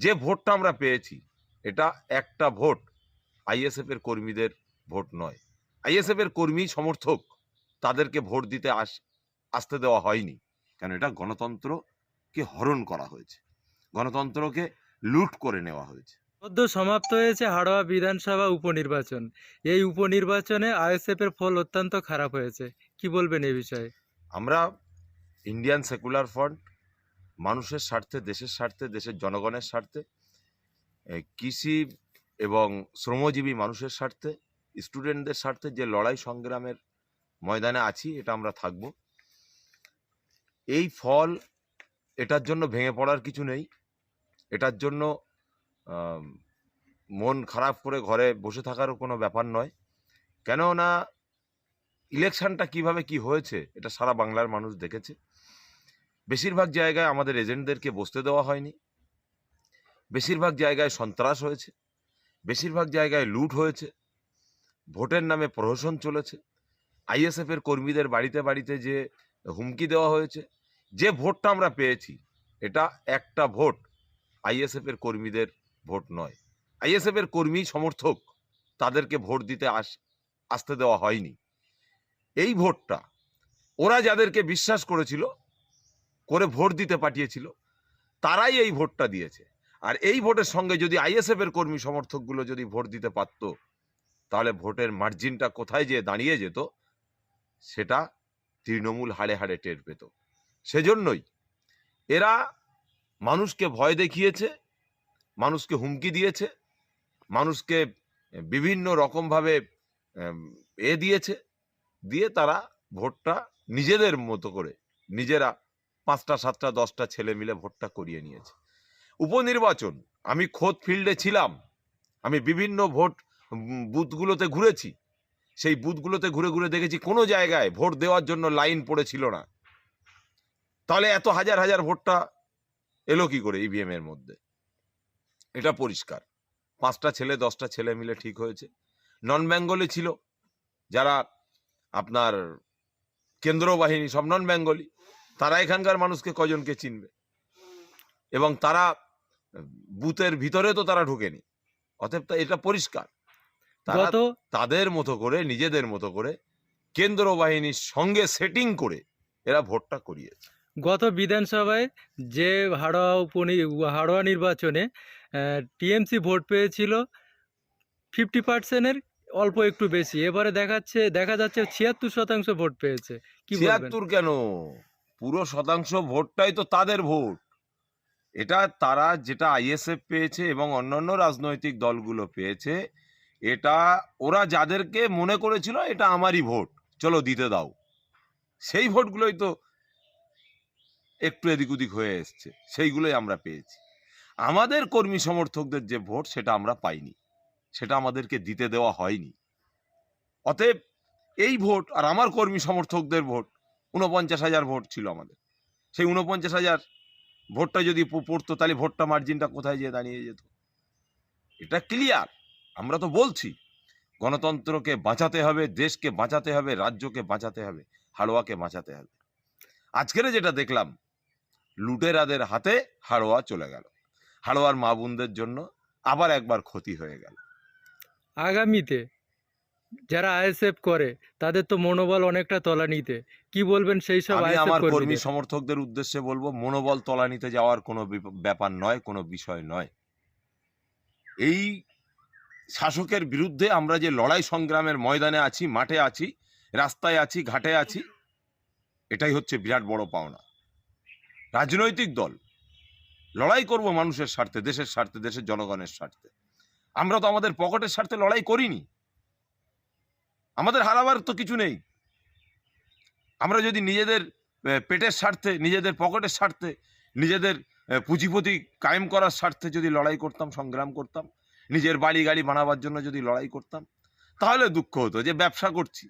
যে ভোটটা আমরা পেয়েছি এটা একটা ভোট আইএসএফ এর কর্মীদের ভোট নয়। আইএসএফ এর কর্মী সমর্থক তাদেরকে ভোট দিতে আস আসতে দেওয়া হয়নি। কেন? এটা গণতন্ত্রকে হরণ করা হয়েছে। গণতন্ত্রকে লুট করে নেওয়া হয়েছে। সদ্য সমাপ্ত হয়েছে হাড়োয়া বিধানসভা উপনির্বাচন। এই উপনির্বাচনে আইএসএফ এর ফল অত্যন্ত খারাপ হয়েছে। কি বলবেন এই বিষয়ে? আমরা ইন্ডিয়ান সেকুলার ফ্রন্ট মানুষের স্বার্থে, দেশের স্বার্থে, দেশের জনগণের স্বার্থে কৃষি এবং শ্রমজীবী মানুষের স্বার্থে, স্টুডেন্টদের স্বার্থে যে লড়াই সংগ্রামের ময়দানে আছি, এটা আমরা থাকব। এই ফল এটার জন্য ভেঙে পড়ার কিছু নেই। এটার জন্য মন খারাপ করে ঘরে বসে থাকারও কোনো ব্যাপার নয়। কেননা, ইলেকশনটা কীভাবে কি হয়েছে, এটা সারা বাংলার মানুষ দেখেছে। বেশিরভাগ জায়গায় আমাদের এজেন্টদেরকে বসতে দেওয়া হয়নি। বেশিরভাগ জায়গায় সন্ত্রাস হয়েছে। বেশিরভাগ জায়গায় লুট হয়েছে। ভোটের নামে প্রহসন চলেছে। আইএসএফ এর কর্মীদের বাড়িতে বাড়িতে যে হুমকি দেওয়া হয়েছে, যে ভোটটা আমরা পেয়েছি, এটা একটা ভোট। আইএসএফ এর কর্মীদের ভোট নয়। আইএসএফ এর কর্মী সমর্থক তাদেরকে ভোট দিতে আস, আসতে দেওয়া হয়নি। এই ভোটটা ওরা যাদেরকে বিশ্বাস করেছিল করে ভোট দিতে পাঠিয়েছিল, তারাই এই ভোটটা দিয়েছে। আর এই ভোটের সঙ্গে যদি আইএসএফ এর কর্মী সমর্থকগুলো যদি ভোট দিতে পারতো, তাহলে ভোটের মার্জিনটা কোথায় যে দাঁড়িয়ে যেত, সেটা তৃণমূল হাড়ে হাড়ে টের পেত। সেজন্যই এরা মানুষকে ভয় দেখিয়েছে, মানুষকে হুমকি দিয়েছে, মানুষকে বিভিন্ন রকমভাবে এ দিয়েছে, দিয়ে তারা ভোটটা নিজেদের মতো করে, নিজেরা পাঁচটা, সাতটা, দশটা ছেলে মিলে ভোটটা করিয়ে নিয়েছে। উপনির্বাচন, আমি খোদ ফিল্ডে ছিলাম, আমি বিভিন্ন ভোট বুথগুলোতে ঘুরেছি। সেই বুথগুলোতে ঘুরে ঘুরে দেখেছি কোনো জায়গায় ভোট দেওয়ার জন্য লাইন পড়েছিল না। তাহলে এত হাজার হাজার ভোটটা এলো কি করে ইভিএম এর মধ্যে? এটা পরিষ্কার। পাঁচটা ছেলে, দশটা ছেলে মিলে ঠিক হয়েছে। নন বেঙ্গলি ছিল, যারা আপনার কেন্দ্র বাহিনী সব নন বেঙ্গলি তারা এখানকার মানুষকে কজনকে চিনবে? এবং তারা বুথের ভিতরে তো তারা ঢুকেনি। অতএব এটা পরিষ্কার। তারা তাদের মতো করে নিজেদের মতো করে কেন্দ্র বাহিনীর সঙ্গে সেটিং করে এরা ভোটটা করিয়েছে। গত বিধানসভায় যে হাড়োয়া উপনি হাড়োয়া নির্বাচনে টিএমসি ভোট পেয়েছিল ফিফটি পার্সেন্টের অল্প একটু বেশি। এবারে দেখাচ্ছে দেখা যাচ্ছে ছিয়াত্তর শতাংশ ভোট পেয়েছে। কি ছিয়াত্তর কেন? পুরো শতাংশ ভোটটাই তো তাদের ভোট। এটা তারা যেটা আইএসএফ পেয়েছে এবং অন্যান্য রাজনৈতিক দলগুলো পেয়েছে, এটা ওরা যাদেরকে মনে করেছিল এটা আমারই ভোট। চলো দিতে দাও। সেই ভোটগুলোই তো একটু এদিক ওদিক হয়ে এসছে, সেইগুলোই আমরা পেয়েছি। আমাদের কর্মী সমর্থকদের যে ভোট সেটা আমরা পাইনি, সেটা আমাদেরকে দিতে দেওয়া হয়নি। অতএব এই ভোট আর আমার কর্মী সমর্থকদের ভোট উনপঞ্চাশ হাজার ভোট ছিল আমাদের। সেই উনপঞ্চাশ হাজার ভোটটা যদি পড়তো, তাহলে ভোটটা মার্জিনটা কোথায় যেয়ে দাঁড়িয়ে যেত? এটা ক্লিয়ার আমরা তো বলছি। গণতন্ত্রকে বাঁচাতে হবে, দেশকে বাঁচাতে হবে, রাজ্যকে বাঁচাতে হবে, হাড়োয়াকে বাঁচাতে হবে। আজকের যেটা দেখলাম, লুটেরাদের হাতে হাড়োয়া চলে গেল। হাড়োয়ার মা বোনদের জন্য আবার একবার ক্ষতি হয়ে গেল। আগামীতে যারা আইএসএফ করে তাদের তো মনোবল অনেকটা তলানিতে। কি বলবেন সেই সব আমি আমার কর্মী সমর্থকদের উদ্দেশ্যে বলব মনোবল তলানিতে যাওয়ার কোনো ব্যাপার নয় কোনো বিষয় নয়। এই শাসকের বিরুদ্ধে আমরা যে লড়াই সংগ্রামের ময়দানে আছি মাঠে আছি রাস্তায় আছি ঘাটে আছি এটাই হচ্ছে বিরাট বড় পাওনা। রাজনৈতিক দল লড়াই করব মানুষের স্বার্থে দেশের স্বার্থে দেশের জনগণের স্বার্থে। আমরা তো আমাদের পকেটের স্বার্থে লড়াই করিনি। আমাদের হারাবার তো কিছু নেই। আমরা যদি নিজেদের পেটের স্বার্থে, নিজেদের পকেটের স্বার্থে, নিজেদের পুঁজিপতি কায়েম করার স্বার্থে যদি লড়াই করতাম, সংগ্রাম করতাম, নিজের বাড়ি গাড়ি বানাবার জন্য যদি লড়াই করতাম, তাহলে দুঃখ হতো যে ব্যবসা করছি,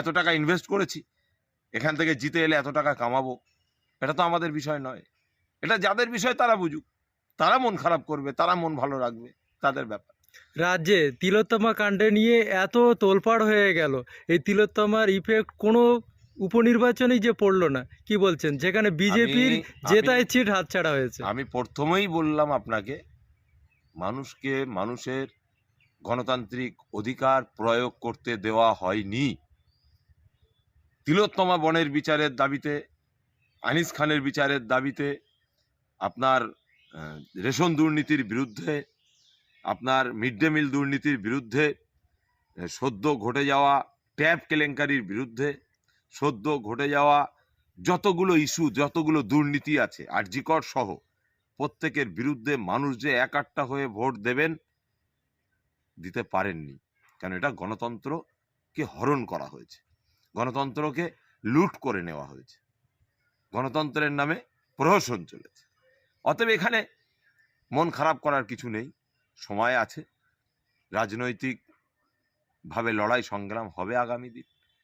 এত টাকা ইনভেস্ট করেছি, এখান থেকে জিতে এলে এত টাকা কামাবো। এটা তো আমাদের বিষয় নয়। এটা যাদের বিষয় তারা বুঝুক। তারা মন খারাপ করবে, তারা মন ভালো রাখবে, তাদের ব্যাপার। রাজ্যে তিলোত্তমা কাণ্ডে নিয়ে এত তোলপাড় হয়ে গেল। এই তিলোত্তমার ইফেক্ট কোনো উপনির্বাচনেই যে পড়ল না। কি বলছেন? যেখানে বিজেপির জেতায় চিট হাতছাড়া হয়েছে। আমি প্রথমেই বললাম আপনাকে মানুষকে মানুষের গণতান্ত্রিক অধিকার প্রয়োগ করতে দেওয়া হয়নি। তিলোত্তমা বনের বিচারের দাবিতে আনিস খানের বিচারের দাবিতে আপনার রেশন দুর্নীতির বিরুদ্ধে আপনার মিড ডে মিল দুর্নীতির বিরুদ্ধে সদ্য ঘটে যাওয়া ট্যাব কেলেঙ্কারির বিরুদ্ধে, সদ্য ঘটে যাওয়া যতগুলো ইস্যু যতগুলো দুর্নীতি আছে আর আরজিকর সহ প্রত্যেকের বিরুদ্ধে মানুষ যে একাট্টা হয়ে ভোট দেবেন, দিতে পারেননি। কারণ এটা গণতন্ত্রকে হরণ করা হয়েছে। গণতন্ত্রকে লুট করে নেওয়া হয়েছে। গণতন্ত্রের নামে প্রহসন চলেছে। অতএব এখানে মন খারাপ করার কিছু নেই। সময় আছে। রাজনৈতিকভাবে লড়াই সংগ্রাম হবে আগামী দিন।